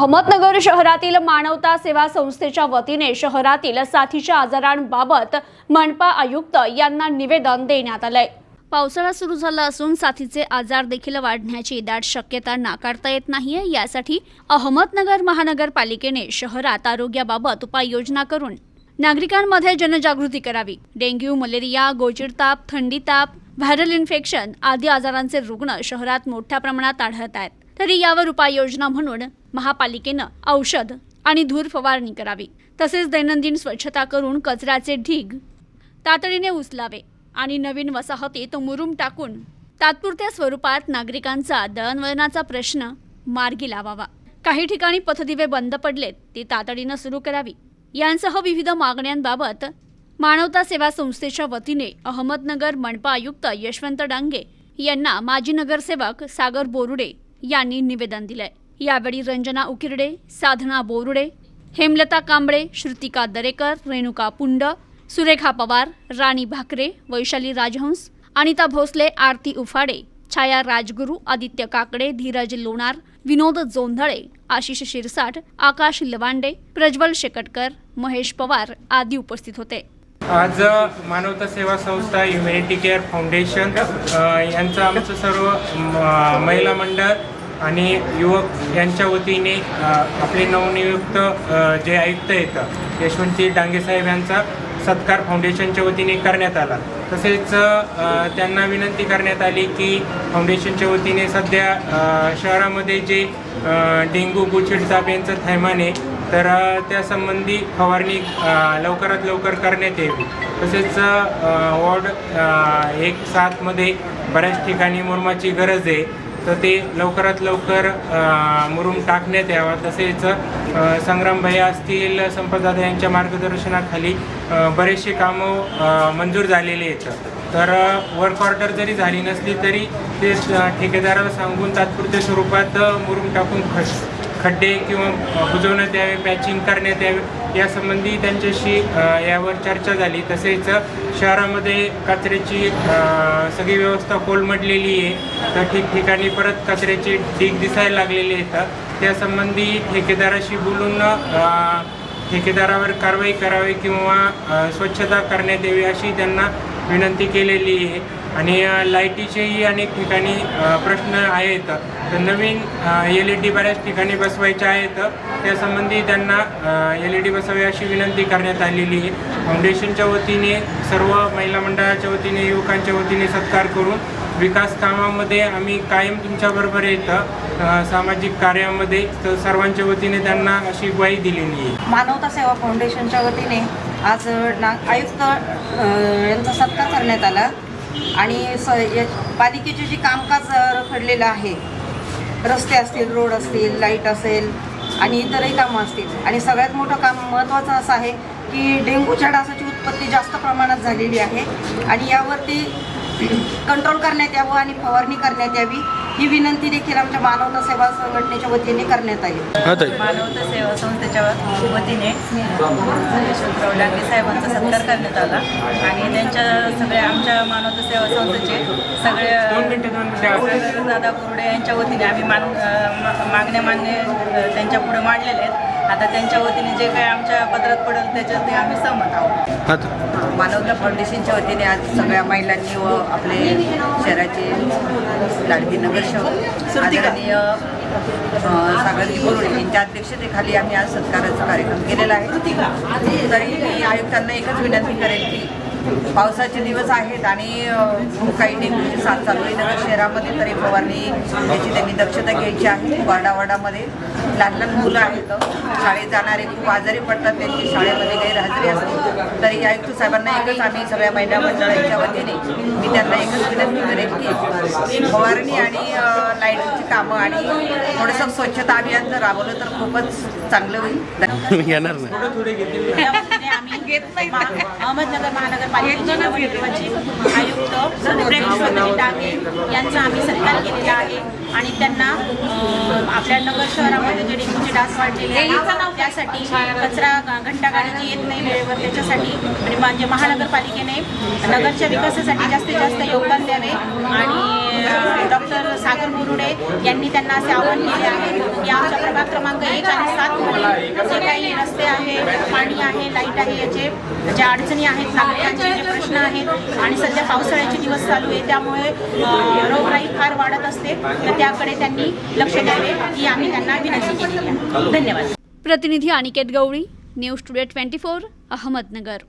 अहमदनगर शहरातील मानवता सेवा संस्थेच्या वतीने शहरातील साथीच्या आजारांबाबत मनपा आयुक्त यांना निवेदन देण्यात आलंय. पावसाळा सुरू झाला असून साथीचे आजार देखील वाढण्याची दाट शक्यता नाकारता येत नाहीये. यासाठी अहमदनगर महानगरपालिकेने शहरात आरोग्याबाबत उपाययोजना करून नागरिकांमध्ये जनजागृती करावी. डेंग्यू मलेरिया गोचिड ताप थंडी ताप व्हायरल इन्फेक्शन आदी आजारांचे रुग्ण शहरात मोठ्या प्रमाणात आढळत आहेत. तरी यावर उपाययोजना म्हणून महापालिकेनं औषध आणि धूर फवारणी करावी तसेच दैनंदिन स्वच्छता करून कचऱ्याचे ढीग तातडीने उचलावे आणि नवीन वसाहतीत मुरुम टाकून तात्पुरत्या स्वरूपात नागरिकांचा दळणवळणाचा प्रश्न मार्गी लावावा. काही ठिकाणी पथदिवे बंद पडलेत ती तातडीनं सुरू करावी. यांसह विविध मागण्यांबाबत मानवता सेवा संस्थेच्या वतीने अहमदनगर मनपा आयुक्त यशवंत डांगे यांना माजी नगरसेवक सागर बोरुडे यांनी निवेदन दिलंय. यावेळी रंजना उकिरडे साधना बोरुडे हेमलता कांबळे श्रुतिका दरेकर रेणुका पुंड सुरेखा पवार राणी भाकरे वैशाली राजहंस अनिता भोसले आरती उफाडे छाया राजगुरू आदित्य काकडे धीरज लोणार विनोद जोंधळे आशिष शिरसाट आकाश लवांडे प्रज्वल शेकटकर महेश पवार आदी उपस्थित होते. आज मानवता सेवा संस्था ह्युमॅनिटी केअर फाउंडेशन यांचं आमचं सर्व महिला मंडळ आणि युवक यांच्या वतीने आपले नवनियुक्त जे आयुक्त आहेत यशवंतजी डांगे साहेब यांचा सत्कार फाउंडेशनच्या वतीने करण्यात आला. तसेच त्यांना विनंती करण्यात आली की फाउंडेशनच्या वतीने सध्या शहरामध्ये जे डेंगू डेंग्यू गुचिड यांचं थैमान आहे तर त्यासंबंधी फवारणी लवकरात लवकर करण्यात यावी. तसेच वॉर्ड एक सातमध्ये बऱ्याच ठिकाणी मुरमाची गरज आहे. तर ते लवकरात लवकर मुरुम टाकण्यात यावा. तसेच संग्रामभाई संग्राम भैया असतील संपतदादा यांच्या मार्गदर्शनाखाली बरेचसे कामं मंजूर झालेले आहेत. तर वर्क ऑर्डर जरी झाली नसली तरी ते ठेकेदाराला सांगून तात्पुरत्या स्वरूपात मुरुम टाकून खर्च खड्डे किंवा बुजवण्यात यावे पॅचिंग करण्यात यावे यासंबंधी त्यांच्याशी यावर चर्चा झाली. तसेच शहरामध्ये कचऱ्याची सगळी व्यवस्था कोलमडलेली आहे. तर ठिकठिकाणी परत कचऱ्याचे ढीग दिसायला लागलेले आहेत. त्यासंबंधी ठेकेदाराशी बोलून ठेकेदारावर कारवाई करावी किंवा स्वच्छता करण्यात यावी अशी त्यांना विनंती केलेली आहे. आणि लाईटीचेही अनेक ठिकाणी प्रश्न आहेत. तर नवीन एल ई डी बऱ्याच ठिकाणी बसवायच्या आहेत. त्यासंबंधी त्यांना एल ई डी बसवावी अशी विनंती करण्यात आलेली आहे. फाउंडेशनच्या वतीने सर्व महिला मंडळाच्या वतीने युवकांच्या वतीने सत्कार करून विकास कामामध्ये आम्ही कायम तुमच्याबरोबर येतं सामाजिक कार्यामध्ये. तर सर्वांच्या वतीने त्यांना अशी ग्वाही दिलेली आहे. मानवता सेवा फाउंडेशनच्या वतीने आज ना आयुक्त यांचा सत्कार करण्यात आला. आणि स या पालिकेचे जे कामकाज रखडलेलं आहे रस्ते असतील रोड असतील लाइट असेल आणि इतरही कामं असतील. आणि सगळ्यात मोठं काम महत्त्वाचं असं आहे की डेंग्यूच्या डासाची उत्पत्ती जास्त प्रमाणात झालेली आहे आणि यावरती कंट्रोल करण्यात यावं आणि फवारणी करण्यात यावी ही विनंती देखील आमच्या मानवता सेवा संघटनेच्या वतीने करण्यात आली. मानवता सेवा संस्थेच्या वतीने डांगे साहेबांचा सत्कार करण्यात आला आणि त्यांच्या सगळ्या आमच्या मानवता सेवा संस्थेचे सगळे दादा बोर्डे यांच्या वतीने आम्ही मान मागण्या मान्य त्यांच्या पुढे मांडलेल्या आहेत. आता त्यांच्या वतीने जे काही आमच्या पदरात पडेल त्याच्यात ते आम्ही सहमत आहोत. मानवता फाउंडेशनच्या वतीने आज सगळ्या महिलांनी व आपले शहराचे लाडकी नगरसेवक आदरणीय सागरजी बोरुडे यांच्या अध्यक्षतेखाली आम्ही आज सत्काराचा कार्यक्रम केलेला आहे. तरी मी आयुक्तांना एकच विनंती करेन की पावसाचे दिवस आहेत आणि अ, काही डेंग्यूची साथ चालू आहे. नगर शहरामध्ये तरी फवारणी याची त्यांनी दक्षता घ्यायची आहे. वाडावाडामध्ये लहान लहान मुलं आहेत. शाळेत जाणारे खूप आजारी पडतात. त्यांची शाळेमध्ये गैरहजेरी असते. तरी आयुक्त साहेबांना एकच आम्ही सगळ्या महिला मंडळाच्या वतीने मी त्यांना एकच विनंती करेन की फवारणी आणि लाईटची कामं आणि थोडंसं स्वच्छता अभियान जर राबवलं तर खूपच चांगलं होईल. येणार नाही. आम्ही मा- अहमदनगर महानगरपालिकेचे आयुक्त डांगे यांचा आम्ही सत्कार केलेला आहे. आणि त्यांना आपल्या नगर शहरामध्ये जे डेंग्यूचे डास वाढलेले आहेत त्यासाठी कचरा घंटा गाडीची जी येत नाही वेळेवर त्याच्यासाठी आणि म्हणजे महानगरपालिकेने नगरच्या विकासासाठी जास्तीत जास्त योगदान द्यावे. आणि डॉक्टर सागर मुरुडे यांनी त्यांना असे आव्हान केले आहे की आमच्या प्रभाग क्रमांक एक जे काही रस्ते आहे पाणी आहे लाइट आहे याचे ज्या अडचणी आहेत नागरिकांचे जे प्रश्न आहेत आणि सध्या पावसाळ्याचे दिवस चालू आहे त्यामुळे रोगराई फार वाढत असते. तर त्याकडे त्यांनी लक्ष द्यावे ही आम्ही त्यांना विनंती केली आहे. धन्यवाद. प्रतिनिधी Aniket Gawali news today twenty four Ahmednagar.